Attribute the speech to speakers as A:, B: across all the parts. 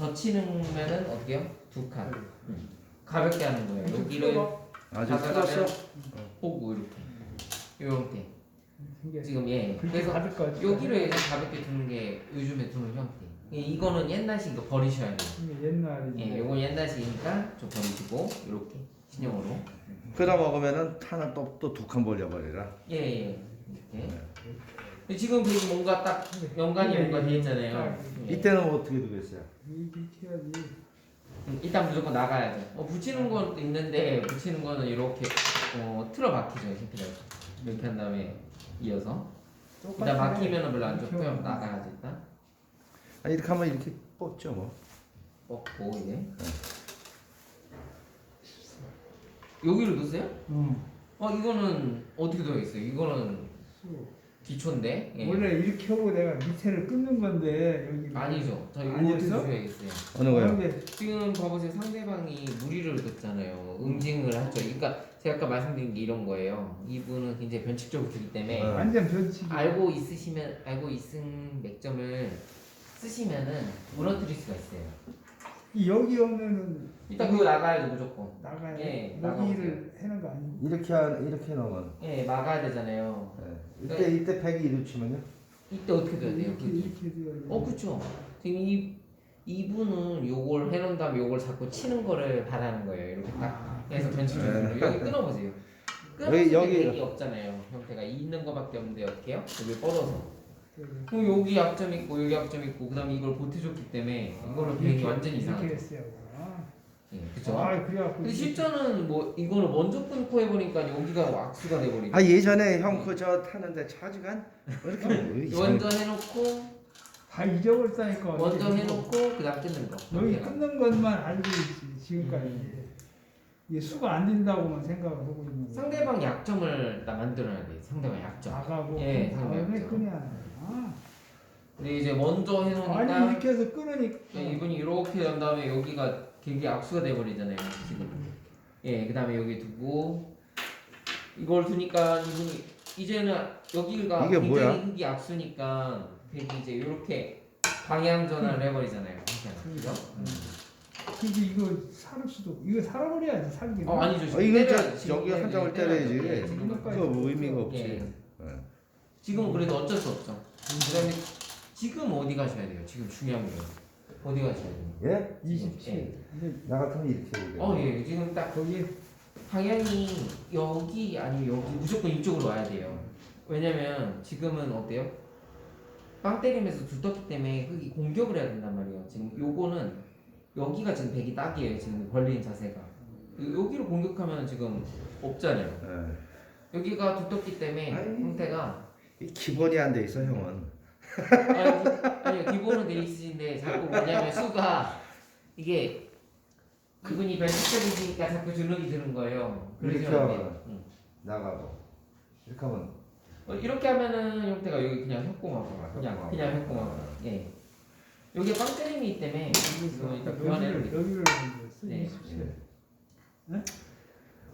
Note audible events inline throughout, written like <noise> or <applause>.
A: 젖히면은 어떻게요? 두 칸. 음. 가볍게 하는 거예요. 여기를
B: 아직
A: 가다가
B: 뜯었어?
A: 보고 이렇게. 요 형태.
C: 이게
A: 지금 예. 그래서. 여기를 그냥 가볍게 두는 게 요즘에 두는 형태. 예, 이거는 옛날식 이거 버리셔야 돼요.
C: 옛날에
A: 예, 요건 옛날식이니까 좀 버리시고 이렇게 신형으로.
B: 끓여 먹으면은 타는 또또 두 칸 벌려버리라.
A: 예, 예. 이렇게. 근데 지금 뭔가 딱 연관이 뭔가 돼 있잖아요. 예.
B: 이때는 어떻게 두겠어요?
C: 이렇게 해야지.
A: 음, 일단 무조건 나가야죠. 어, 붙이는 건 있는데 붙이는 거는 이렇게 어, 틀어 박히죠 힌트가 이렇게 한 다음에 이어서 일단 막히면 별로 안 좋고요. 나가야죠 일단
B: 아, 이렇게 하면 이렇게 뽑죠 뭐.
A: 뻗고 이제 여기를 넣으세요?
C: 응.
A: 어 이거는 어떻게 되어 있어요? 이거는 기초인데 예.
C: 원래 이렇게 하고 내가 밑에를 끊는 건데 여기
A: 아니죠. 자 이거
C: 아니었어?
A: 주셔야겠어요.
B: 어느 거요?
A: 지금 봐보세요 상대방이 무리를 긋잖아요 응징을 하죠 그러니까 제가 아까 말씀드린 게 이런 거예요 이분은 굉장히 변칙적으로 들기 때문에
B: 네.
C: 완전 변칙이.
A: 알고 있으시면 알고 있은 맥점을 쓰시면은 무너뜨릴 수가 있어요
C: 이 여기 오면은
A: 일단 그거 나가야죠 무조건
C: 나가야
A: 예,
C: 여기를 해는 거 아니?
B: 이렇게 한 이렇게 넣으면.
A: 예 막아야 되잖아요
B: 예. 이때 이때 팩이 이렇게 치면요?
A: 이때 어떻게 돼야 돼요
C: 이렇게
A: 그게
C: 이렇게 돼야 돼.
A: 어 그쵸 지금 이 이분은 요걸 해놓은 다음에 요걸 자꾸 치는 거를 바라는 거예요 이렇게 딱
C: 아,
A: 그래서 변칙적으로 여기 끊어보세요.
B: 여기, <laughs>
A: 끊어서
B: 여기.
A: 여기 없잖아요. 형태가 있는 거밖에 없는데 어떻게 해요? 여기 뻗어서.
C: 그래.
A: 그럼 여기 약점 있고 여기 약점 있고 그 다음에 이걸 보태줬기 때문에 이거는 백이
C: 이렇게,
A: 완전히 이상하죠.
C: 했어요. 아,
A: 예, 그죠?
C: 아 그래갖고
A: 근데 실전은 뭐 이거는 먼저 끊고 해보니까 여기가 악수가 돼버리고
B: 아 예전에 형 그 저 타는데 차지간 왜 이렇게 뭐 <laughs> 이상-
A: 먼저 해놓고
C: 다 잊어버렸다니까.
A: 먼저 해놓고 그다음 끊는 거.
C: 여기. 끊는 것만 알고 있지 지금까지.
A: 음.
C: 이게 수가 안 된다고만 생각을 하고 있는 거야.
A: 상대방 약점을 나 만들어야 돼. 상대방 약점.
C: 나가고
A: 예,
C: 그
A: 상대
C: 다음에
A: 없죠.
C: 그냥 아,
A: 근데 이제 먼저 해놓으니까
C: 아니 이렇게 해서 끊으니까
A: 예, 이분이 이렇게 한 다음에 여기가 되게 악수가 돼버리잖아요 지금 예 그 다음에 여기 두고 이걸 두니까 이분이 이제는 여기가
B: 이게
A: 굉장히
B: 뭐야?
A: 흙이 악수니까 되게 이제 이렇게 방향 전환을 해버리잖아요 형태가. 그죠? 음.
C: 근데 이거 살을 수도 이거 살아버려야지 살기는.
A: 어 아니죠 지금
B: 아, 이건
A: 때려야-
B: 저-
A: 지금
B: 여기
A: 때려야
B: 한 장을.
A: 때려야
B: 때려야지.
A: 예, 지금은.
C: 지금까지.
B: 그 의미가 없지.
A: 예.
B: 예.
A: 지금은 그래도 어쩔 수 없죠 그다음에 지금 어디 가셔야 돼요 지금 중요한 게 어디 가셔야 돼요
B: 예?
C: 27.
A: 예.
B: 나 같으면 이렇게 해야 돼.
A: 어 예 지금 딱
C: 거기
A: 방향이 여기 아니면 여기 무조건 이쪽으로 와야 돼요. 왜냐면 지금은 어때요? 빵 때리면서 두텁기 때문에 흙이 공격을 해야 된단 말이에요. 지금 요거는 여기가 지금 백이 딱이에요. 지금 벌리는 자세가. 여기로 공격하면 지금 없잖아요.
B: 예.
A: 여기가 두텁기 때문에
B: 아이.
A: 형태가
B: 이 기본이 안 돼 있어 형은.
A: 아니, 아니요 기본은 돼 있으신데 자꾸 뭐냐면 수가 이게 그분이 변칙적이시니까 자꾸 주눅이 드는 거예요.
B: 이렇게
A: 안
B: 하면.
A: 응.
B: 나가고 이렇게 하면
A: 어, 이렇게 하면은 형태가 여기 그냥 협공하고 그냥
B: 협공하고.
A: 그냥 협공하고 예 여기 빵 때림이 있기 때문에 지금 일단 교환해야
C: 여기를
A: 돼.
C: 여기를 만들었어.
A: 네.
C: 27.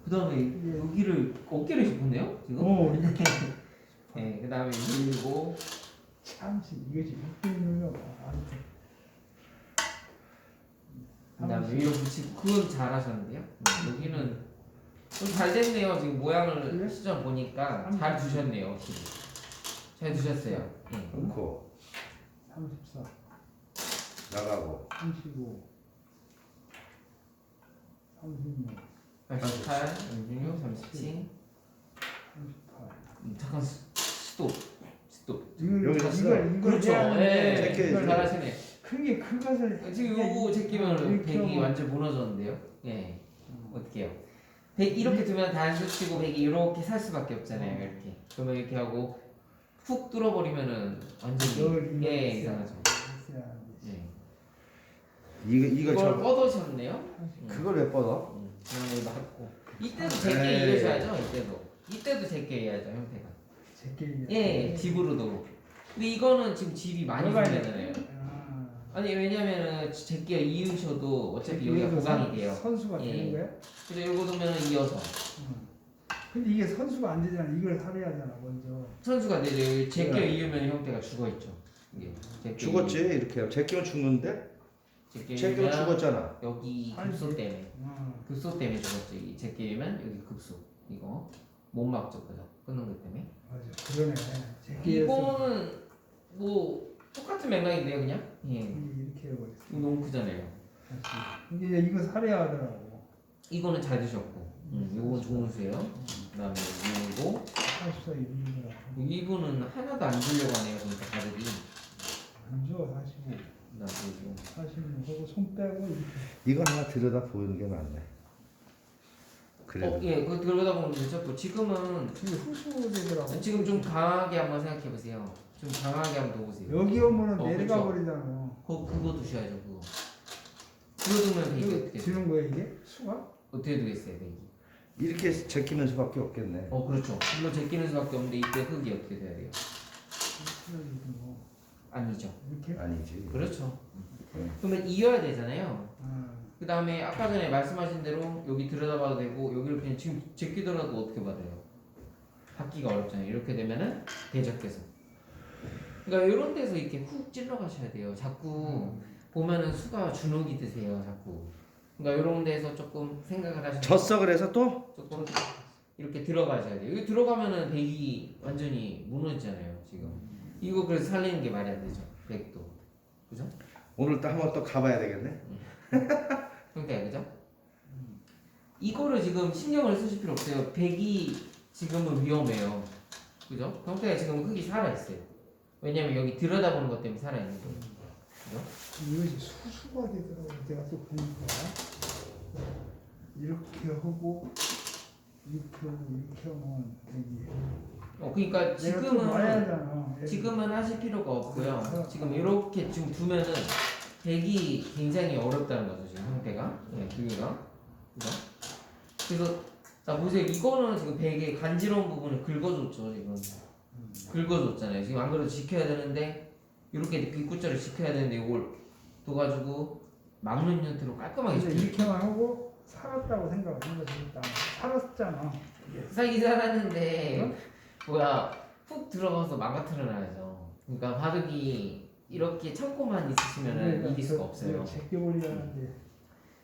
A: 그 다음에 여기를 어깨를 짚었네요 지금.
C: 오 이렇게
A: 예, 그 다음에 밀고
C: 참지 이거지 육빈이면 아무튼.
A: 그 다음에 위로 붙이고 그건 잘하셨는데요. 음, 여기는 좀 잘 됐네요. 지금 모양을
C: 그래?
A: 시점 보니까 잘 두셨네요. 확실히. 잘 두셨어요. 예.
B: 넣고
C: 34,
B: 나가고
C: 35, 36,
A: 88, 36, 37.
C: 38.
A: 음, 잠깐 스- 스톱. 스톱.
C: 이걸
B: 여기 샀어?
C: 이걸 이걸
A: 그렇죠.
C: 해야 하는데
A: 예,
B: 제껴야지.
C: 이걸
A: 잘하시네.
C: 크게 큰 것을
A: 지금
C: 그냥
A: 요거 제끼면
C: 이렇게
A: 백이
C: 하고
A: 완전 무너졌는데요. 예. 어떻게 해요? 백 이렇게 두면 단수 치고 백이 이렇게 살 수밖에 없잖아요. 이렇게. 그러면 이렇게 하고 훅 뚫어버리면은 완전히 널예 이상하죠.
C: 하는데.
A: 예.
B: 이거 이걸
A: 이걸
B: 저
A: 뻗으셨네요. 음.
B: 그걸 왜 뻗어?
A: 음. 그냥 이거 맞고 이때도 제게
B: 에이.
A: 이으셔야죠. 이때도 이때도 제게 해야죠 형태가. 예 집으로도. 근데 이거는 지금 집이 많이
C: 들어가야
A: 생기잖아요.
C: 아.
A: 아니 왜냐면은 제게 이으셔도 어차피 여기가 보강이
C: 선-
A: 돼요.
C: 선수가
A: 예.
C: 되는 거야?
A: 그래서 이거 두면 이어서
C: 응. 근데 이게 선수가 안 되잖아. 이걸 살해야 하잖아 먼저.
A: 선수가 내려 제껴
B: 네.
A: 이으면 형태가 죽어 있죠. 이게
B: 죽었지 이렇게 제끼면 죽는데
A: 제끼면
B: 죽었잖아.
A: 여기
C: 아니,
A: 급소 때문에
C: 어.
A: 급소 때문에 죽었지. 이 제끼면 여기 급소 이거 못 막죠, 그죠? 끊는 것 때문에.
C: 맞아. 그러네. 제끼에서
A: 이거는 뭐 똑같은 맥락인데요, 그냥. 예.
C: 이렇게 해버렸어.
A: 너무 크잖아요.
C: 다시. 이게 이거 살해야 하더라고.
A: 이거는 잘 드셨고, 음, 이건 좋은 수예요. 그다음에 이거
C: 44 이분이더라고.
A: 이분은 하나도 안 주려고 하네요, 그러니까 가격이.
C: 안 줘, 45.
A: 그다음에 이거
C: 46 하고 손 빼고 이렇게.
B: 이거 하나 들여다 보이는 게 낫네. 그래.
A: 어, 예, 그 들어가다 보면 괜찮고 지금은
C: 이게 후수되더라고.
A: 지금 좀 강하게 한번 생각해 보세요. 좀 강하게 한번 넣어보세요.
C: 여기 오면은
A: 어,
C: 내려가
A: 그쵸.
C: 버리잖아.
A: 그거 그거 두셔야죠, 그거. 그거 두면 되게
C: 이거
A: 어떻게
C: 드는 거야 이게? 수가?
A: 어떻게 되겠어요, 되게?
B: 이렇게 제끼는 수밖에 없겠네.
A: 어, 그렇죠. 물론 제끼는 수밖에 없는데 이때 흙이 어떻게 돼야 돼요?
C: 이렇게 뭐
A: 아니죠.
C: 이렇게?
B: 아니지.
A: 그렇죠.
B: 음.
A: 그러면 이어야 되잖아요.
C: 아,
A: 그 다음에 아까 전에 말씀하신 대로 여기 들여다봐도 되고 여기를 그냥 지금 제끼더라도 어떻게 받아요? 받기가 어렵잖아요. 이렇게 되면은 대적해서. 그러니까 이런 데서 이렇게 훅 찔러 가셔야 돼요. 자꾸 보면은 수가 주눅이 드세요. 자꾸. 그러니까 이런 데서 조금 생각을 하시면
B: 졌어 그래서 또?
A: 조금 이렇게 들어가셔야 돼요. 여기 들어가면은 백이 완전히 무너지잖아요. 지금. 이거 그래서 살리는 게 말이 안 되죠. 백도. 그죠?
B: 오늘 또 한번 또 가봐야 되겠네. <laughs>
A: 형태야 그죠? 이거를 지금 신경을 쓰실 필요 없어요. 백이 지금은 위험해요. 그죠? 형태가 지금 흙이 살아있어요. 왜냐면 여기 들여다보는 것 때문에 살아있는 거예요. 그죠?
C: 이것이 수수가 되더라고. 내가 또 보니까 이렇게 하고 이렇게 하고 이렇게 하면 되게
A: 어, 그러니까
C: 내가
A: 지금은
C: 하잖아.
A: 지금은 하실 필요가 없고요. 지금 이렇게 지금 두면은 백이 굉장히 어렵다는 거죠. 지금 형태가. 예, 기계가. 그죠? 그래서 자 보세요. 이거는 지금 백의 간지러운 부분을 긁어줬죠. 지금. 긁어줬잖아요. 지금 안 그래도 지켜야 되는데 이렇게 입구자를 지켜야 되는데 이걸 둬가지고 막는 형태로 깔끔하게
C: 근데
A: 지켜.
C: 이렇게만 하고 살았다고 생각을 한 거지 일단 살았잖아.
A: 살긴 살았는데 뭐야 훅 들어가서 망가뜨려 놔야죠. 그러니까 바둑이 이렇게 참고만 있으시면 은 이길 수가 없어요.
C: 제껴버리라는데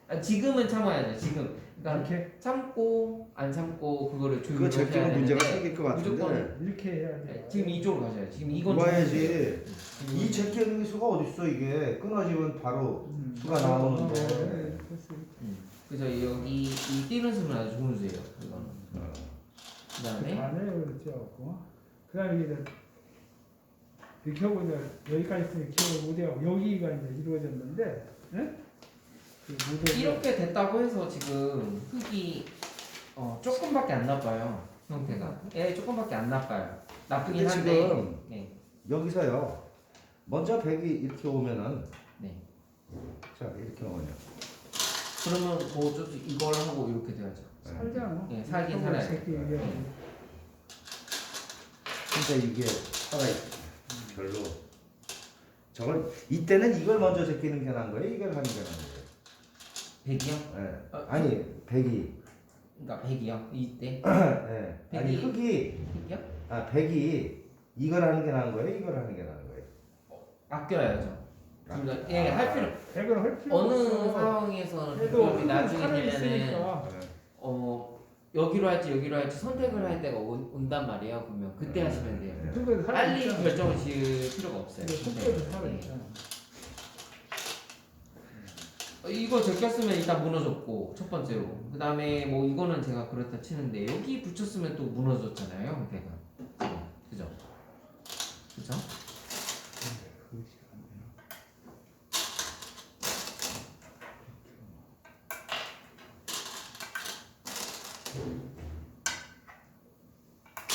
A: 아, 지금은 참아야죠. 지금 그러니까
C: 이렇게
A: 참고 안 참고 그거를 조율을
B: 그거
A: 하셔야
B: 제끼면 문제가
A: 되는데
B: 생길 것 같은데.
A: 무조건
C: 이렇게 해야 돼.
A: 네, 지금 이쪽으로 가셔야 돼요. 지금 이건
B: 와야지.
A: 지금
B: 이 제끼는 수가 어딨어 이게. 끊어지면 바로
C: 음.
B: 수가 나오는데.
C: 어, 네, 됐어.
A: 음. 그래서 여기 이 뛰는 수는 아주 좋은 수예요. 이거는.
B: 어.
A: 그다음에
C: 안 해요, 그렇지 않고. 그 다음에 이제 이렇게 하고 이제 여기까지 있으면 이렇게 하고 무대하고 여기가 이제 이루어졌는데, 예? 그 무대
A: 이렇게 됐다고 해서 지금 흙이 어, 조금밖에 안 나빠요. 형태가. 예, 조금밖에 안 나빠요. 나쁘긴
B: 근데
A: 한데.
B: 지금
A: 네.
B: 여기서요. 먼저 백이 이렇게 오면은
A: 네.
B: 자 이렇게 오면
A: 그러면 뭐 어쩔 수 이걸 하고 이렇게 돼야죠.
C: 살잖아.
A: 예, 살긴
C: 이렇게
A: 살아요.
C: 새끼 이게
B: 근데 이게 살아 별로. 저걸 이때는 이걸 먼저 제끼는 게 나은 거예요. 이걸 하는 게 나은 거예요.
A: 백이요?
B: 예.
A: 어,
B: 아니 백이.
A: 그러니까 백이요. 이때 <clears throat>
B: 예. 아니
A: 백이-
B: 흙이
A: 백이요?
B: 아 백이 이걸 하는 게 나은 거예요. 이걸 하는 게 나은 거예요.
A: 아껴야죠.
B: 아,
A: 그러니까 예, 할 필요.
C: 백을 할 필요
A: 어느
C: 없어.
A: 상황에서는 비법이 나중에 되면은
C: 있으니까.
A: 어 여기로 할지 여기로 할지 선택을 할 때가 온, 온단 말이에요. 그러면 그때
B: 음.
A: 하시면 돼요.
C: 살아
A: 빨리. 결정을 지을 필요가 없어요. 네. 어, 이거 제꼈으면 일단 무너졌고 첫 번째로 그 다음에 뭐 이거는 제가 그렇다 치는데 여기 붙였으면 또 무너졌잖아요 지금. 그죠 그죠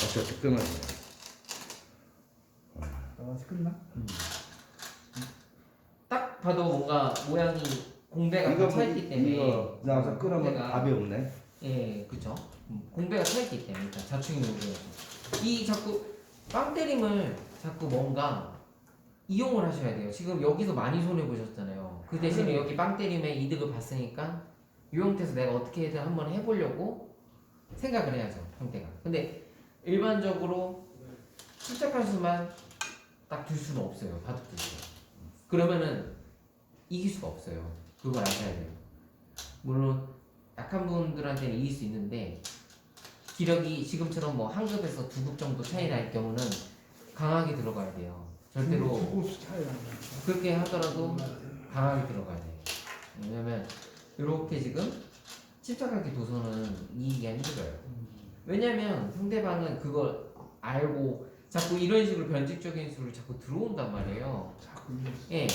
B: 어차피 끊어지네.
C: 나와서 끝나?
A: 딱 봐도 뭔가 모양이 공배가
B: 이거
A: 다 차있기 때문에
B: 이거 나와서 끊으면
A: 공배가-
B: 답이 없네.
A: 예 그죠 음, 공배가 차있기 때문에 일단 자충이 오르죠 이 자꾸 빵 때림을 자꾸 뭔가 이용을 하셔야 돼요. 지금 여기서 많이 손해 보셨잖아요. 그 대신에 여기 빵 때림에 이득을 봤으니까 이 형태에서 내가 어떻게든 한번 해보려고 생각을 해야죠 형태가. 근데 일반적으로 침착한 수만 딱둘 수는 없어요 바둑 둘 수. 그러면은 이길 수가 없어요. 그걸 아셔야 돼요. 물론 약한 분들한테는 이길 수 있는데 기력이 지금처럼 뭐 한 급에서 두 급 정도 차이 날 경우는 강하게 들어가야 돼요. 절대로
C: 난다.
A: 그렇게 하더라도 강하게 들어가야 돼요. 왜냐면 이렇게 지금 침착하게 도서는 이기가 힘들어요. 왜냐면 상대방은 그걸 알고 자꾸 이런 식으로 변칙적인 수를 자꾸 들어온단 말이에요.
C: 자꾸
A: 예.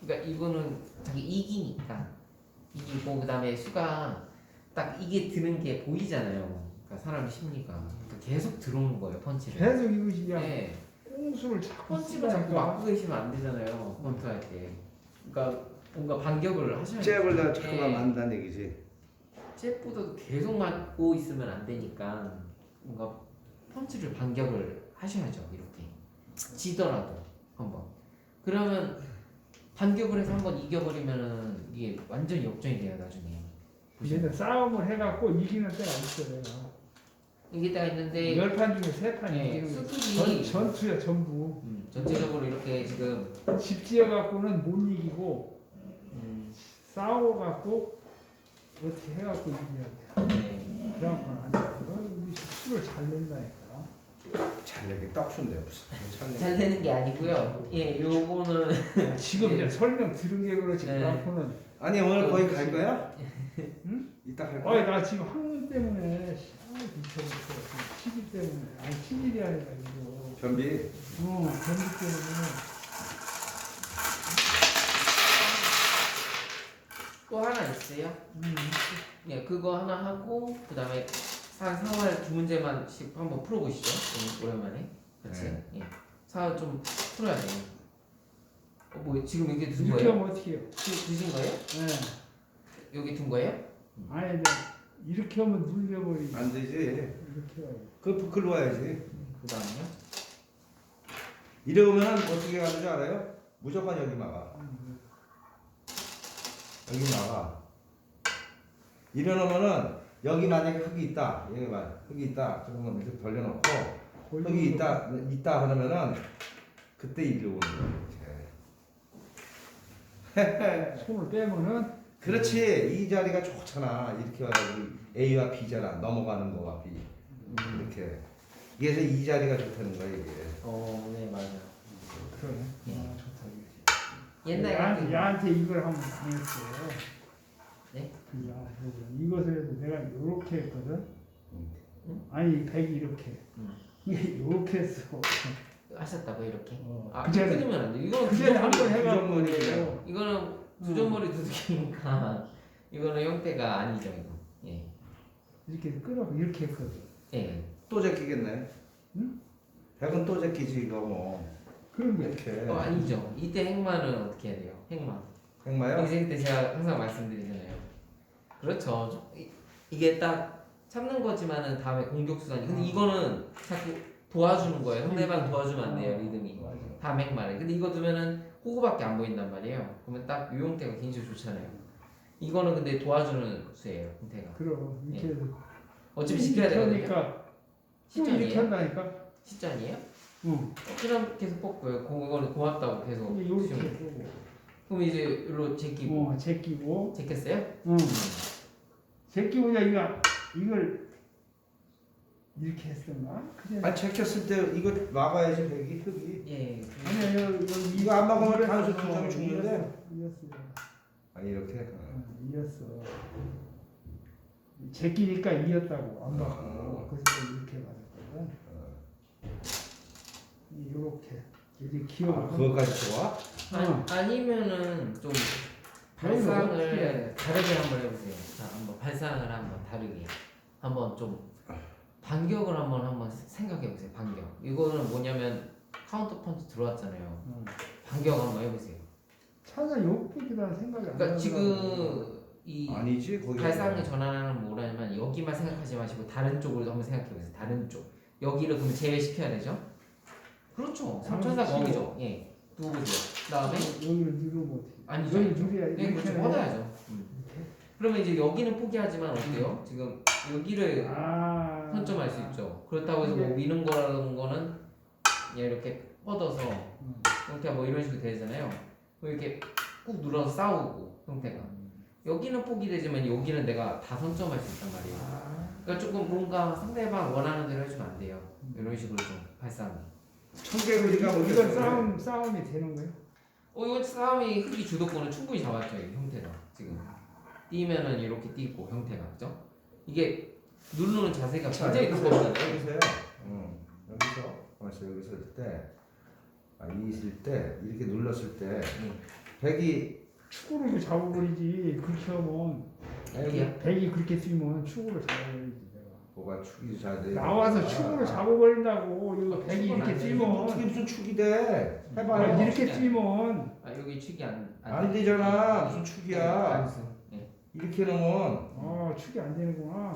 A: 그러니까 이거는 자기 이기니까 이기고 그다음에 수가 딱 이게 드는 게 보이잖아요. 그러니까 사람 심리가 그러니까 계속 들어오는 거예요 펀치를.
C: 계속 이것이 그냥
A: 예.
C: 꽁수를 자꾸
A: 펀치를 자꾸
C: 쓰다니까.
A: 맞고 계시면 안 되잖아요. 권투할 때. 그러니까 뭔가 반격을 하셔야 돼요.
B: 잽을 내가 자꾸
A: 예.
B: 안다는 얘기지.
A: 잽보다도 계속 맞고 있으면 안 되니까 뭔가 펀치를 반격을 하셔야죠 이렇게 지더라도 한번 그러면 반격을 해서 한번 이겨버리면은 이게 완전 역전이 돼요 나중에
C: 이제 싸움을 해갖고 이기는 때가 있어요.
A: 이게 딱 있는데
C: 열 판 중에 세판
A: 네,
C: 이기는 거.
A: 수술이
C: 전, 전투야 전부.
A: 음, 전체적으로 이렇게 지금
C: 집 지어갖고는 못 이기고
A: 음,
C: 싸워갖고 어떻게 해갖고 이겨야 돼.
A: 네,
C: 그래갖고는 안 돼. 어, 이 술을 잘 낸다니까.
B: 잘 내기 딱순데 무슨 잘
A: 되는 게 아니고요 예 요거는
C: 지금 이제 설명 들은 게 그렇지.
A: 네.
C: 그래갖고는
B: 아니 오늘 거기 갈 거야?
C: 응?
B: 이따 갈
C: 아니
B: 거야?
C: 나 지금 학문 때문에 아 미쳐버렸어. 시기 때문에 아니 시일이 아니라 이거.
B: 변비.
C: 어 변비 때문에.
A: 또 하나 있어요
C: 음.
A: 예, 그거 하나 하고 그 다음에 한 4월 두 문제만씩 한번 풀어보시죠. 좀 오랜만에. 그렇지.
B: 네.
A: 예. 4월 좀 풀어야 돼요. 어, 뭐 지금 여기 둔
C: 이렇게
A: 거예요?
C: 하면 어떻게 해요?
A: 두, 두신 거예요?
C: 네.
A: 여기 둔 거예요?
C: 아니 이제 이렇게 하면 눌려버리지.
B: 안 되지.
C: 이렇게 해야
B: 그 글로 와야지.
A: 그 다음에요?
B: 이러면 어떻게 가는 줄 알아요? 무조건 여기 막아. 여기 막아. 이러놓으면은 여기 만약에 흙이 있다. 여기 봐. 흙이 있다. 그러면 이렇게 벌려놓고 흙이 있다 있다 하면은 그때 일로 오는 거야. <laughs>
C: 손을 빼면은
B: 그렇지. 이 자리가 좋잖아. 이렇게 와가지고 A와 B잖아. 넘어가는 거와 B. 이렇게. 그래서 이 자리가 좋다는 거야 이게.
A: 어, 네 맞아요.
C: 그러네.
A: 예.
C: 아, 좋다. 이거.
A: 옛날
C: 야한테,
A: 같은
C: 야한테 이걸 한번 당했어요.
A: 네?
C: 그 야, 이것을 해서 내가 이렇게 했거든.
A: 음.
C: 아니 백이 이렇게.
A: 음.
C: 이게 이렇게 했어.
A: 하셨다고 이렇게.
C: 어.
A: 아,
C: 그전에
A: 끊으면 안 돼. 이거는
C: 그 전에 한번
A: 두점머리.
C: 해갖고
B: 부정머리예요.
A: 이거는 두점머리 두둑이니까 <laughs> 이거는 형태가 아니죠 이거. 예.
C: 이렇게 끌어 이렇게 했거든.
A: 예.
B: 또 제끼겠네.
C: 응?
B: 백은 또 제끼지 이거 뭐.
C: 그런 게
B: 이렇게.
A: 어 아니죠. 이때 행마는 어떻게 해야 돼요? 행마.
B: 백마요?
A: 인생 때 제가 항상 말씀드리잖아요. 그렇죠. 좀 이- 이게 딱 참는 거지만은 다음에 공격 수단이. 근데
C: 어.
A: 이거는 자꾸 도와주는 거예요. 상대방 도와주면 안 돼요
C: 어,
A: 리듬이.
C: 맞아.
A: 다음 행마를. 근데 이거 두면은 호구밖에 안 보인단 말이에요. 그러면 딱요 형태가 굉장히 좋잖아요. 이거는 근데 도와주는 수예요 형태가.
C: 그럼 이렇게 해서
A: 어차피 시켜야 되거든요. 시전이에요? 시전이에요?
C: 응.
A: 어, 그럼 계속 뽑고요. 그거는 고맙다고 계속.
C: 이렇게
A: 주시면 돼요.
C: 하고.
A: 그럼 이제 일로 제끼고.
C: 어, 제끼고.
A: 제꼈어요?
C: 응. 제끼고 이제 이거 이걸 이렇게 했었나? 그냥
B: 아니 제꼈을 때 이거 막아야지 백이 흙이.
A: 예.
C: 아니야 이거 이거
B: 이거 안 막으면. 단수 두 점이 죽는데?
C: 이겼어.
B: 아니 이렇게.
C: 어, 이겼어. 제끼니까 이겼다고 안
B: 아.
C: 받고 그래서 이렇게 맞았거든. 이렇게 이렇게
B: 아,
C: 기억을
B: 그거까지 좋아?
C: 어.
A: 아니, 아니면은 좀
C: 어떻게
A: 발상을 다르게 한번 해보세요. 자, 한번 발상을 한번 다르게 한번 좀 반격을 한번 한번 생각해 보세요. 반격. 이거는 뭐냐면 카운터 펀치 들어왔잖아요.
C: 어.
A: 반격 한번 해보세요.
C: 차가 욕보기라는 생각이 안
A: 그러니까. 지금 이
B: 아니지 거기.
A: 발상의 전환하는 뭐라냐면 여기만 생각하지 마시고 다른 쪽으로 한번 생각해 보세요. 다른 쪽. 여기를 그럼 제외시켜야 되죠? 그렇죠. 삼천사
C: 치고.
A: 거기죠. 예. 두고 보세요. 그다음에
C: 여기를 누르면 어떻게?
A: 아니죠.
C: 여기 누려야
A: 네, 그렇죠. 뻗어야죠. 음. 그러면 이제 여기는 포기하지만 어때요? 지금 여기를
C: 아.
A: 선점할 수 있죠. 그렇다고 해서 뭐
C: 이게-
A: 미는 거라는 거는 그냥 이렇게 뻗어서
C: 음.
A: 형태가 뭐 이런 식으로 되잖아요. 뭐 이렇게 꾹 눌러서 싸우고 형태가 여기는 포기되지만 여기는 내가 다 선점할 수 있단 말이에요.
C: 아,
A: 그러니까 조금 뭔가 상대방 원하는 대로 해주면 안 돼요. 이런 식으로 좀 발상이.
B: 청개구리가 뭐
C: 이건 싸움 싸움이 되는 거예요?
A: 어 이거 싸움이 흑이 주도권을 충분히 잡았죠 이 형태가 지금 뛰면은 이렇게 뛰고 형태가 그죠? 이게 누르는 자세가
B: 자,
A: 굉장히
B: 여기서
A: 두껍잖아요.
B: 여기서요. 응. 여기서 맞어 여기서 할 때, 아, 이 있을 때 이렇게 눌렀을 때
A: 응.
B: 백이
C: 축구를 잡아버리지 그렇게 하면
A: 이렇게요?
C: 백이 그렇게 뛰면 축구를 잡아버리지
B: 뭐가 축이 잘 돼.
C: 나와서 축구를 잡아버린다고 이거 백이 이렇게
A: 안 돼.
C: 뛰면
B: 어떻게 무슨 축이 돼?
C: 아,
B: 해봐요.
C: 이렇게 뛰면
A: 아 여기 축이 안,
B: 안 되잖아. 무슨
A: 네,
B: 축이야?
A: 알겠어요. 네.
B: 이렇게 놓으면
C: 아 축이 안 되는구나.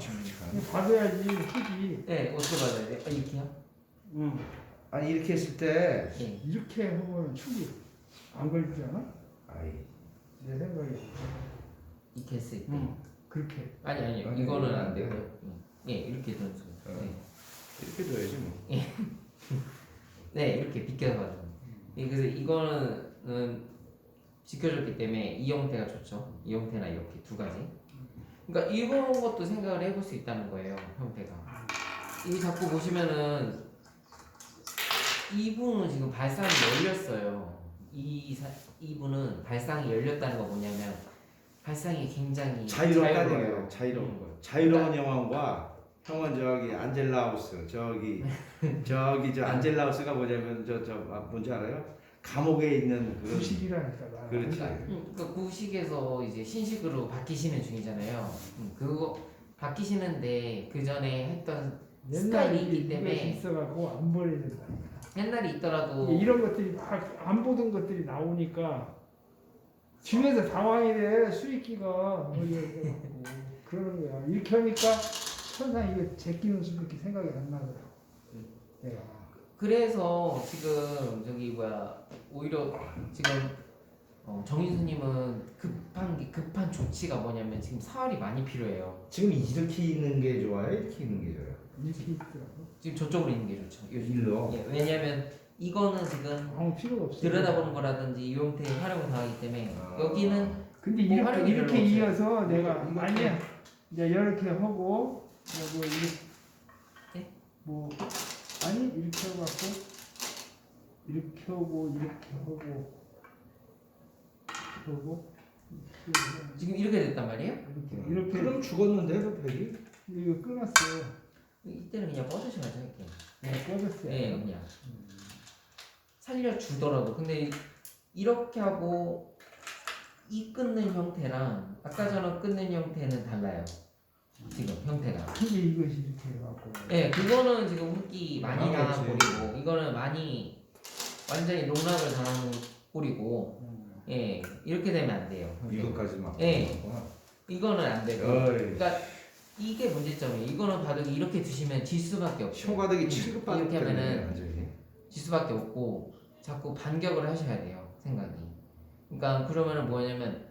C: 이거 받아야지 축이
A: 네 어떻게 받아야 돼? 아, 이렇게요?
C: 응.
B: 아니 이렇게 했을 때
A: 네.
C: 이렇게 하면 축이 안 걸리지 않아?
B: 아이
C: 내 생각에
A: 이렇게 했을 때
C: 응. 그렇게
A: 아니 아니
B: 아니,
A: 이거는
B: 안안
A: 되고요.
B: 돼요.
A: 응. 예 이렇게 던져.
B: 어. <laughs>
A: 네.
B: 이렇게 둬야지 뭐.
A: 네 이렇게 비껴서 가죠. 예, 그래서 이거는 지켜줬기 때문에 이 형태가 좋죠. 이 형태나 이렇게 두 가지. 그러니까 이런 것도 생각을 해볼 수 있다는 거예요. 형태가. 이 자꾸 보시면은 이분은 지금 발상이 열렸어요. 이 사, 이분은 발상이 열렸다는 거 뭐냐면 발상이 굉장히
B: 자유롭다는. 거예요. 자유로운
A: 음.
B: 거. 자유로운 영혼과 형은 저기 안젤라우스 저기 <laughs> 저기 저 안젤라우스가 뭐냐면 저 저 뭔지 알아요? 감옥에 있는 그
C: 구식이라니까 나
B: 그렇지.
A: 음, 그러니까 구식에서 이제 신식으로 바뀌시는 중이잖아요. 음, 그거 바뀌시는데 그 전에 했던
C: 옛날에
A: 스타일이 있기
C: 이것이
A: 때문에
C: 있어갖고 안 버려진다
A: 옛날에 있더라도
C: 이런 것들이 막 안 보던 것들이 나오니까 집에서 당황이 돼 수익기가 뭐 이래갖고 그러는 거야 이렇게 하니까 천상 이게 제끼는 수밖에 생각이 안 나더라고 내가
A: 그래서 지금 저기 뭐야 오히려 지금 어, 정인수님은 급한 게- 급한 조치가 뭐냐면 지금 사활이 많이 필요해요.
B: 지금 이렇게 있는 게 좋아요? 이렇게 있는 게 좋아요?
C: 이렇게 있더라고
A: 지금 저쪽으로 있는 게 좋죠. 요-
B: 일로.
A: 예, 왜냐면 이거는 지금
C: 아무 필요가 없어
A: 들여다보는 거라든지 이 형태의 활용을 당하기 때문에
B: 아.
A: 여기는
C: 근데
A: 뭐
C: 이렇게
A: 활용이
C: 이렇게 이어서 내가
B: 이거
C: 아니야 이제 이렇게 하고 뭐, 뭐 이렇게
A: 네?
C: 뭐 아니 이렇게 해갖고 이렇게 하고 이렇게 하고 이렇게 하고 이렇게 하고
A: 지금 이렇게 됐단 말이에요.
C: 이렇게 이렇게
B: 그럼 죽었는데 그 백이?
C: 이거 끊었어요.
A: 이때는 그냥 뻗으셔야죠 이렇게.
C: 네, 꺼졌어요.
A: 네, 그냥 살려주더라도 근데 이- 이렇게 하고 이 끊는 형태랑 아까 전에 끊는 형태는 달라요. 지금 형태가.
C: 근데 이것이 이렇게 해갖고
A: 네, 그거는 지금 흙기 많이
B: 아,
A: 당한
B: 그렇지.
A: 꼴이고 이거는 많이 완전히 농락을 당하는 꼴이고
C: 음.
A: 예 이렇게 되면 안 돼요. 형태가.
B: 이것까지 막.
A: 예. 이거는 안 되고
B: 어이.
A: 그러니까 이게 문제점이에요. 이거는 바둑이 이렇게 두시면 질 수밖에 없어요.
B: 초가닥이
A: 음,
B: 취급받는
A: 이렇게 하면은
B: 때문에.
A: 질 수밖에 없고 자꾸 반격을 하셔야 돼요 생각이 그러니까 그러면은 뭐냐면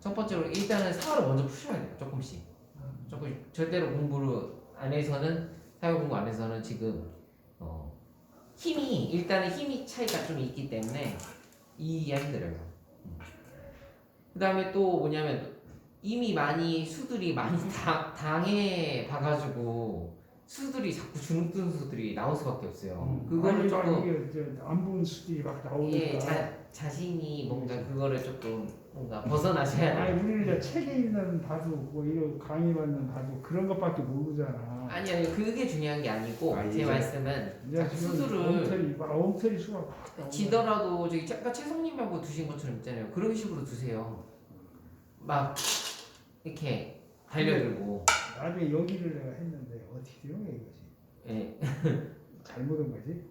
A: 첫 번째로 일단은 사활을 먼저 푸셔야 돼요 조금씩 조금씩 절대로 공부를 안해서는 사회 공부 안해서는 지금 어 힘이 일단은 힘이 차이가 좀 있기 때문에 이해가 힘들어요. 그 다음에 또 뭐냐면 이미 많이 수들이 많이 <laughs> 당, 당해 봐가지고 수들이 자꾸 주눅든 수들이 나올 수밖에 없어요. 그거를
C: 아니,
A: 조금
C: 이게 저안본 수들이 막
A: 예,
C: 나오니까.
A: 자, 자신이 뭔가 그거를 조금 뭔가 벗어나셔야
C: 아니
A: 돼요.
C: 우리는 이제 책에 있는 바둑 뭐 이런 강의 받는 바둑 그런 것밖에 모르잖아.
A: 아니 아니 그게 중요한 게 아니고
B: 아,
A: 제
B: 이제-
A: 말씀은
C: 이제
A: 자꾸
C: 지금
A: 수두를
C: 엉터리 막 엉터리 수가.
A: 지더라도 저기 아까 최성님하고 두신 것처럼 있잖아요. 그런 식으로 두세요. 막 이렇게 달려들고
C: 나중에 여기를 내가 했는데 어떻게 되는 거야 이것이?
A: 예.
C: 잘못한 거지?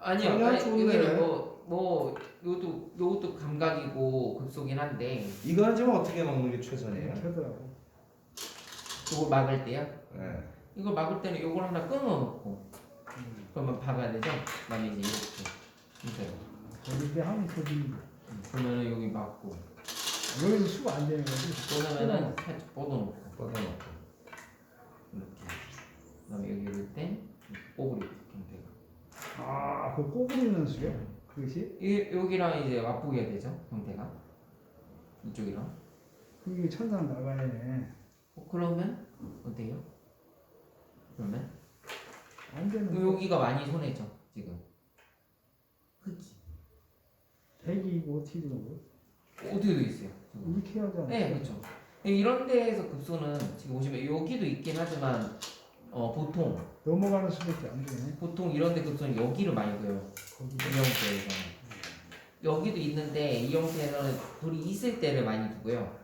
A: 아니요
B: 아니 좋은데.
A: 여기는 뭐 뭐 요것도 요것도 감각이고 급속이긴 한데
B: 이거는 지금 어떻게 먹는 게 최선이에요?
C: 이렇게 하더라고.
A: 요거 막을 때요.
B: 네.
A: 이걸 막을 때는 요걸 하나 끊어놓고 그러면 박아야 되죠. 그다음에 이제 이렇게 이렇게
C: 거기 하면 거기
A: 음, 그러면은 여기 맞고
C: 여기서 수가 안 되는 거지.
A: 그러면은 살짝 뻗어놓고
B: 뻗어놓고.
A: 이렇게 그다음에 여기 이럴 땐 꼬부리 형태가
C: 아 그 꼬부리는 수요? 그것이?
A: 이 여기랑 이제 맞붙게 되죠 형태가 이쪽이랑.
C: 이게 천상 나가네.
A: 어, 그러면 어때요? 그러면
C: 안 되는 거.
A: 여기가 많이 손해죠 지금. 흑이
C: 백이 이거 어떻게 되는 거야?
A: 어디에도 있어요. 지금.
C: 이렇게 하잖아.
A: 네, 그렇죠. 이런 데에서 급소는 지금 보시면 여기도 있긴 하지만 어, 보통
C: 넘어가는 수밖에 안 되네.
A: 보통 이런 데 급소는 여기를 많이.
C: 거기.
A: 이 형태에서는 여기도 있는데 이 형태에서는 돌이 있을 때를 많이 두고요.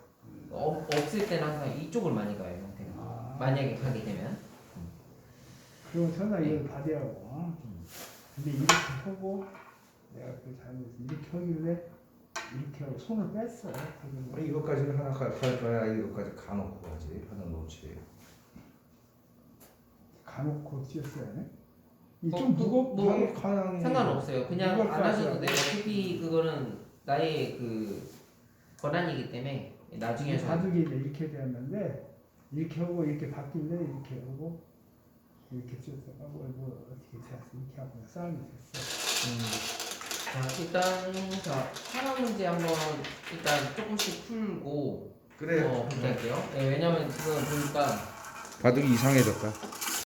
A: 어, 없을 때는 항상 이쪽을 많이 가요. 형태가.
C: 아,
A: 만약에 가게 되면
C: 그럼 천상
A: 네.
C: 이걸 받으라고.
A: 음.
C: 근데 이렇게 하고 내가 그 잘못했어. 이렇게 하길래 이렇게 하고 손을 뺐어.
B: 어, 이것까지 하나 가- 가져가야 이것까지 가놓고 가지 하나 놓지.
C: 가놓고 뛰었어야 해. 이좀
A: 어,
C: 무겁.
A: 뭐,
B: 가능해.
A: 상관없어요. 그냥 안 하셔도 돼요. 어차피 그거는 나의 그 권한이기 때문에 나중에 저
C: 바둑이 이렇게 되었는데 이렇게 하고 이렇게 바뀌는데 이렇게 하고 이렇게 뛰었어. 하고 뭐 어떻게 됐어. 이렇게 하고 싸움이 됐어.
A: 음. 자 일단 자 하나 문제 한번 일단 조금씩 풀고
B: 그래.
A: 어, 할게요. 네, 왜냐면 지금 보니까
B: 바둑이 이상해졌다.